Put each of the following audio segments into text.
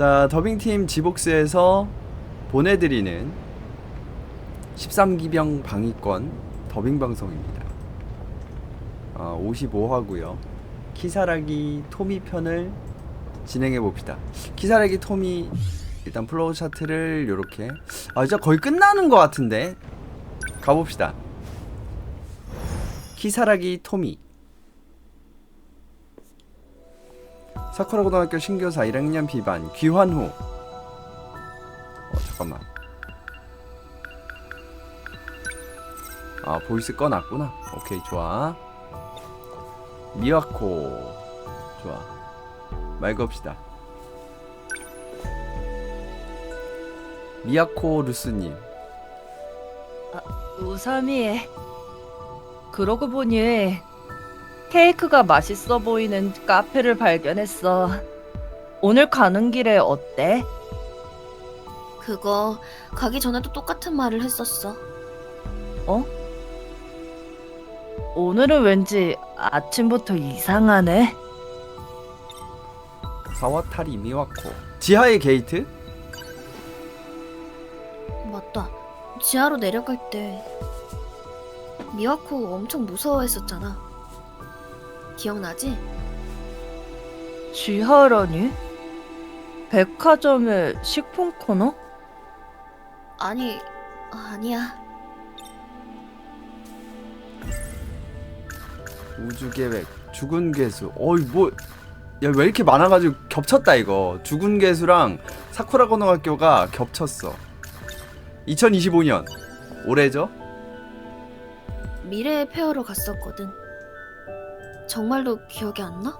자, 더빙팀 지복스에서 보내드리는 13기병 방위권 더빙 방송입니다. 어, 55화고요. 키사라기 토미 편을 진행해 봅시다. 키사라기 토미 일단 플로우 차트를 요렇게 아 이제 거의 끝나는 것 같은데 가봅시다. 키사라기 토미 사쿠라 고등학교 신교사 1학년 비반 귀환 후. 어 잠깐만. 아 보이스 꺼놨구나. 오케이 좋아. 미와코. 좋아. 말 겁시다. 미야코 루스님. 우삼이 그러고 보니 케이크가 맛있어 보이는 카페를 발견했어. 오늘 가는 길에 어때? 그거 가기 전에도 똑같은 말을 했었어. 오늘은 왠지 아침부터 이상하네. 사와타리 미와코 지하의 게이트? 맞다. 지하로 내려갈 때 미와코 엄청 무서워했었잖아. 기억나지? 지하라니? 백화점의 식품 코너? 아니, 아니야. 우주 계획 죽은 괴수 어이 뭐 야 왜 이렇게 많아가지고 겹쳤다 이거 죽은 괴수랑 사쿠라 고등학교가 겹쳤어 2025년 올해죠? 미래의 페어로 갔었거든. 정말로 기억이 안 나?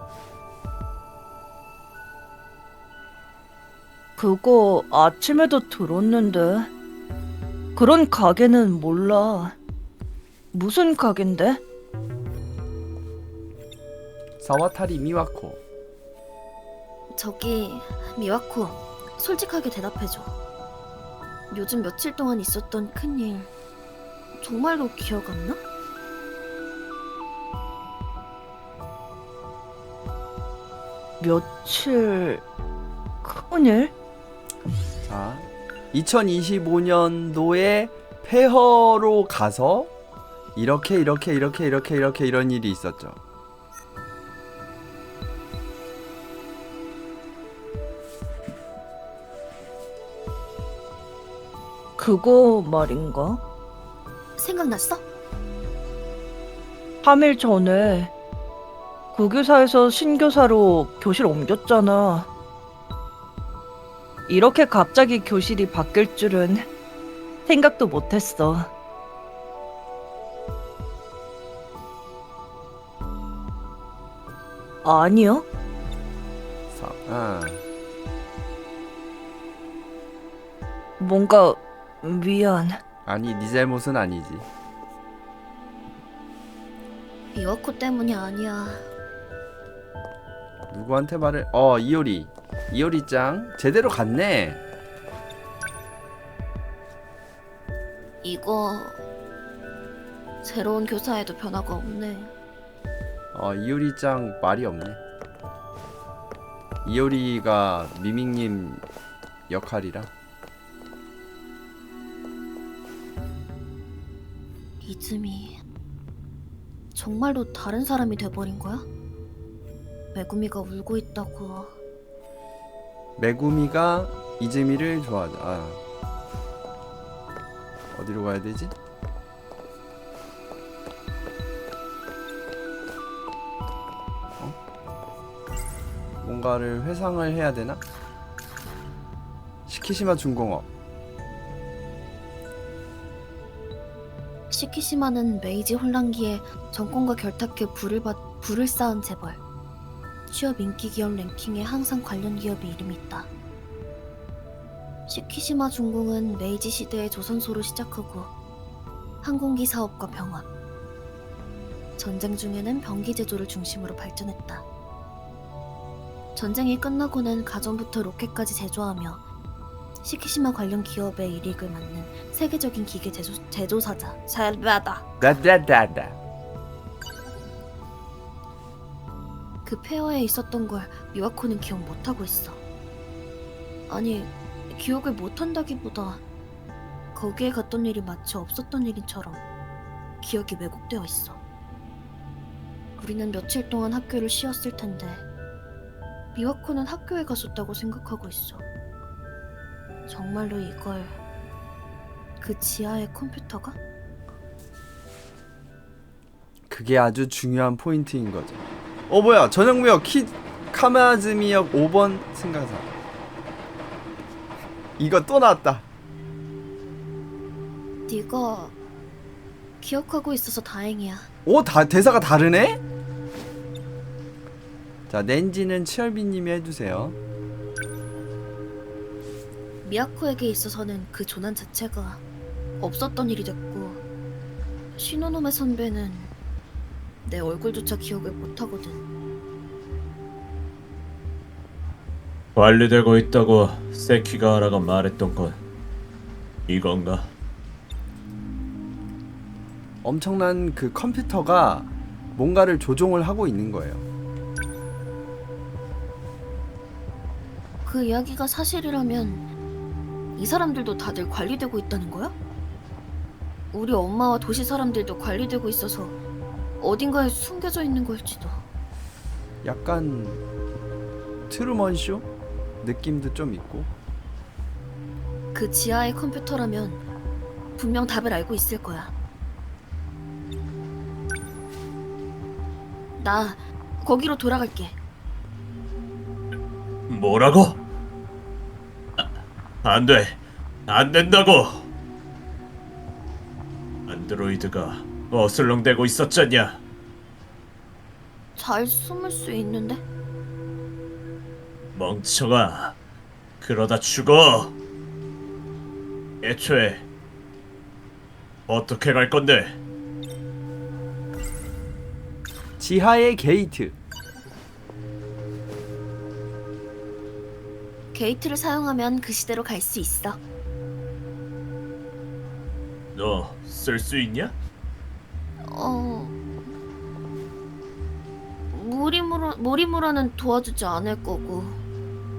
그거 아침에도 들었는데. 그런 가게는 몰라. 무슨 가게인데? 사와타리 미와코 저기 미와코, 솔직하게 대답해줘. 요즘 며칠 동안 있었던 큰일 정말로 기억 안 나? 며칠 큰일? 자 2025년도에 폐허로 가서 이렇게 이렇게 이렇게 이렇게 이렇게 이런 일이 있었죠 그거 말인가? 생각났어? 3일 전에 국유사에서 신교사로 교실 옮겼잖아. 이렇게 갑자기 교실이 바뀔 줄은 생각도 못했어. 아니요? 사, 아, 뭔가 미안. 아니 네 잘못은 아니지 미와코 때문이 아니야. 누구한테 말을 어 이효리 이효리 짱 제대로 갔네 이거 새로운 교사에도 변화가 없네. 어 이효리 짱 말이 없네 이효리가 미밍님 역할이라 이즈미 정말로 다른 사람이 돼버린 거야? 메구미가 울고 있다고 메구미가 이즈미를 좋아하자 아. 어디로 가야 되지? 어? 뭔가를 회상을 해야 되나? 시키시마 중공업 시키시마는 메이지 혼란기에 정권과 결탁해 불을 받, 불을 쌓은 재벌 취업 인기 기업 랭킹에 항상 관련 기업이 이름이 있다. 시키시마 중공은 메이지 시대의 조선소로 시작하고 항공기 사업과 병원 전쟁 중에는 병기 제조를 중심으로 발전했다. 전쟁이 끝나고는 가전부터 로켓까지 제조하며 시키시마 관련 기업의 이익을 맡는 세계적인 기계 제조, 제조사자. 살바다 다다다다 그 폐허에 있었던 걸 미와코는 기억 못하고 있어 아니, 기억을 못한다기보다 거기에 갔던 일이 마치 없었던 일인처럼 기억이 왜곡되어 있어. 우리는 며칠 동안 학교를 쉬었을 텐데 미와코는 학교에 갔었다고 생각하고 있어. 정말로 이걸 그 지하의 컴퓨터가? 그게 아주 중요한 포인트인 거죠. 어 뭐야 전형무역 키 카마즈미역 5번 승강사. 이거 또 나왔다. 네가 기억하고 있어서 다행이야. 오, 다 대사가 다르네? 자, 낸지는 치얼비님이 해주세요. 미야코에게 있어서는 그 조난 자체가 없었던 일이 됐고 신호놈의 선배는 내 얼굴조차 기억을 못하거든. 관리되고 있다고 세키가하라가 말했던 건 이건가? 엄청난 그 컴퓨터가 뭔가를 조종을 하고 있는 거예요. 그 이야기가 사실이라면 이 사람들도 다들 관리되고 있다는 거야? 우리 엄마와 도시 사람들도 관리되고 있어서 어딘가에 숨겨져 있는 걸지도. 약간 트루먼 쇼 느낌도 좀 있고. 그 지하의 컴퓨터라면 분명 답을 알고 있을 거야. 나 거기로 돌아갈게. 뭐라고? 아, 안 돼. 안 된다고. 안드로이드가 어슬렁대고 있었잖냐? 잘 숨을 수 있는데? 멍청아. 그러다 죽어. 애초에 어떻게 갈 건데? 지하의 게이트. 게이트를 사용하면 그 시대로 갈 수 있어. 너 쓸 수 있냐? 어. 모리무라 모리무라는 도와주지 않을 거고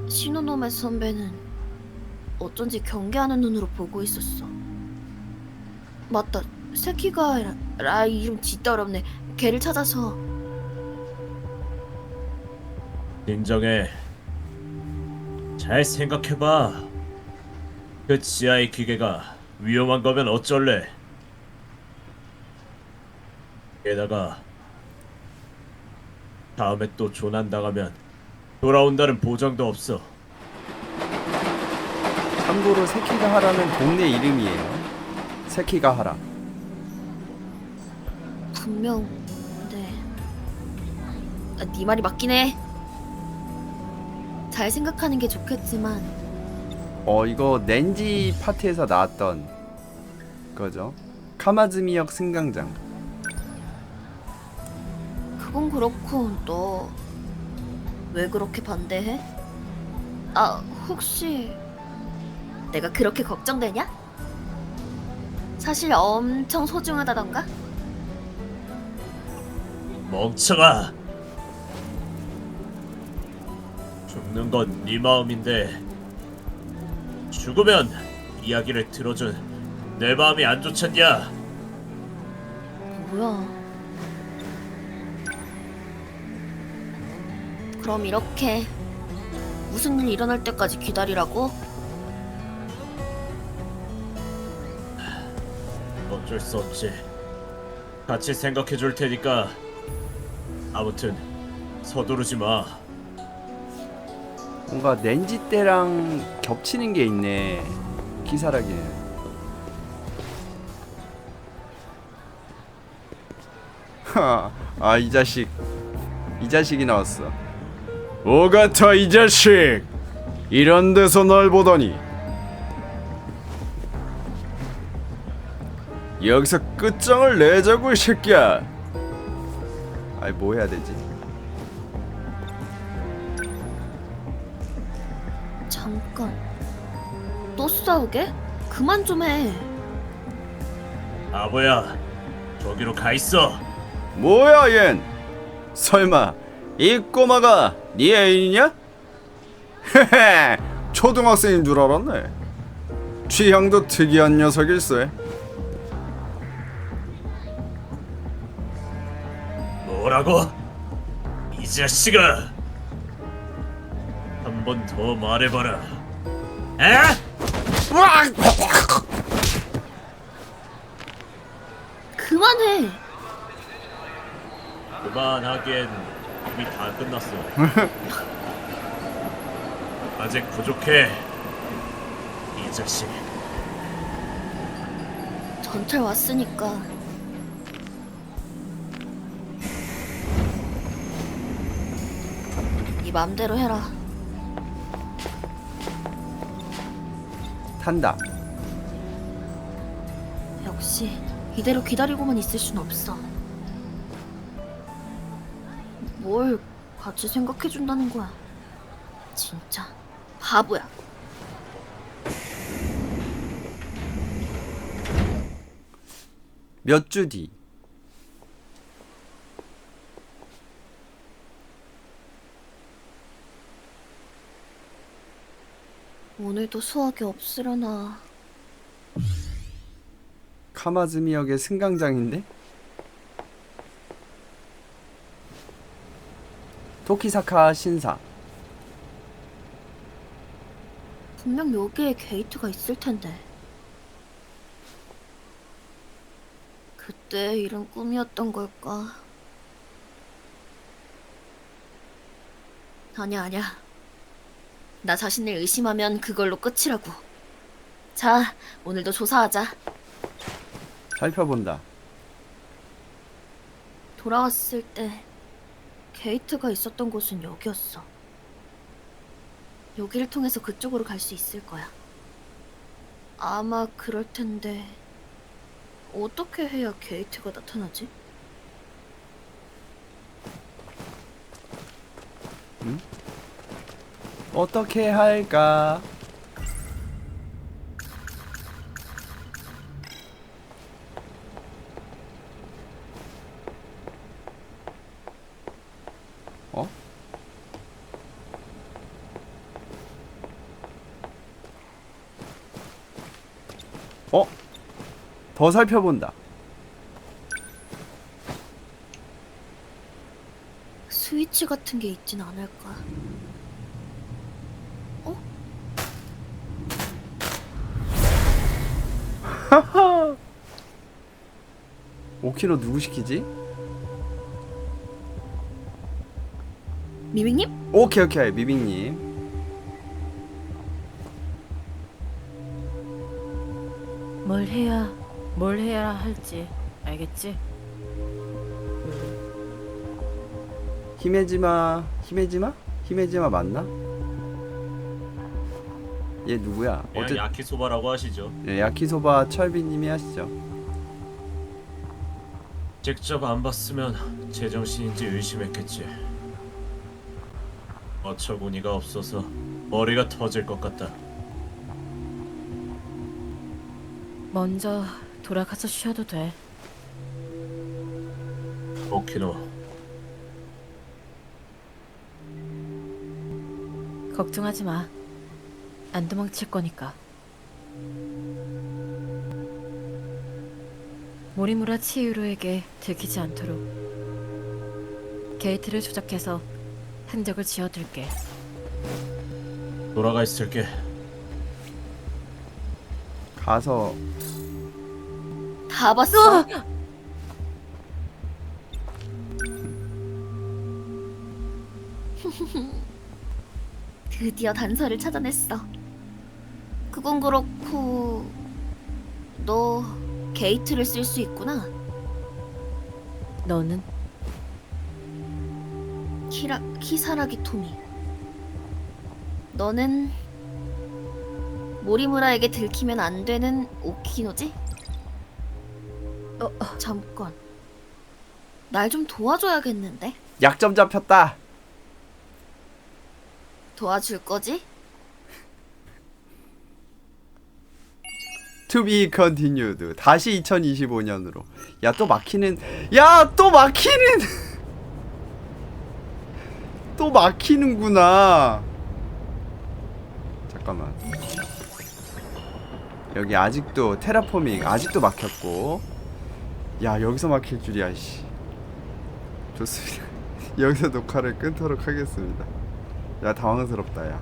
신호놈의 선배는 어쩐지 경계하는 눈으로 보고 있었어. 맞다. 세키가 라, 라 이름 어렵네. 걔를 찾아서 진정해. 잘 생각해봐. 그 지하의 기계가 위험한 거면 어쩔래? 게다가 다음에 또 조난 당하면 돌아온다는 보장도 없어. 참고로 세키가하라는 동네 이름이에요. 세키가하라. 분명 네. 아, 네 말이 맞긴 해. 잘 생각하는 게 좋겠지만 어 이거 낸지 파트에서 나왔던 거죠. 카마즈미역 승강장. 그건 그렇고 너 왜 그렇게 반대해? 아 혹시 내가 그렇게 걱정되냐? 사실 엄청 소중하다던가? 멍청아. 죽는 건 네 마음인데 죽으면 이야기를 들어준 내 마음이 안 좋겠냐? 뭐야? 그럼 이렇게 무슨 일 일어날 때까지 기다리라고? 어쩔 수 없지. 같이 생각해 줄 테니까. 아무튼 서두르지 마. 뭔가 낸지 때랑 겹치는 게 있네. 기사라기는. 아이 자식 이 자식이 나왔어. 오가타 이 자식 이런 데서 널 보다니 여기서 끝장을 내자고 이 새끼야 아이 뭐 해야 되지? 잠깐. 또 싸우게? 그만 좀 해. 아버야, 저기로 가 있어. 뭐야 얜? 설마 이 꼬마가 네 애인이냐? 헤헤 초등학생인 줄 알았네. 취향도 특이한 녀석일세. 뭐라고? 이 자식아! 한 번 더 말해봐라. 에? 그만해. 그만하기엔 이미 다 끝났어. 아직 부족해. 이 자식. 전철 왔으니까 네 맘대로 해라. 탄다. 역시 이대로 기다리고만 있을 순 없어. 뭘 같이 생각해 준다는 거야. 진짜 바보야. 몇 주 뒤. 오늘도 수학이 없으려나. 카마즈미 역의 승강장인데? 토키사카 신사. 분명 여기에 게이트가 있을 텐데. 그때 일은 꿈이었던 걸까? 아니야, 아니야. 나 자신을 의심하면 그걸로 끝이라고. 자, 오늘도 조사하자. 살펴본다. 돌아왔을 때 게이트가 있었던 곳은 여기였어. 여기를 통해서 그쪽으로 갈 수 있을 거야. 아마 그럴 텐데 어떻게 해야 게이트가 나타나지? 어떻게 할까? 어? 어? 더 살펴본다. 스위치 같은 게 있진 않을까? 어? 5kg 누구 시키지? 미밍님? 오케이 오케이 미빙님. 뭘 해야 뭘 해야 할지 알겠지? 히메지마 히메지마 히메지마 맞나? 얘 누구야? 그냥 어째 야키소바라고 하시죠. 예, 야키소바 철비님이 하시죠. 직접 안 봤으면 제정신인지 의심했겠지. 어처구니가 없어서 머리가 터질 것 같다. 먼저 돌아가서 쉬어도 돼. 오키노, 걱정하지 마. 안 도망칠 거니까. 모리무라 치유로에게 들키지 않도록 게이트를 조작해서 흔적을 지워둘게. 돌아가 있을게. 가서 다 봤어? 드디어 단서를 찾아냈어. 그건 그렇고 너 게이트를 쓸 수 있구나. 너는 키라 키사라기 토미. 너는 모리무라에게 들키면 안 되는 오키노지? 어, 어, 잠깐. 날 좀 도와줘야겠는데? 약점 잡혔다. 도와줄 거지? To be continued. 다시 2025년으로. 야 또 막히는. 야 또 막히는. 또 막히는구나. 잠깐만. 여기 아직도 테라포밍 아직도 막혔고. 야 여기서 막힐 줄이야 씨. 좋습니다. 여기서 녹화를 끊도록 하겠습니다. 야 당황스럽다 야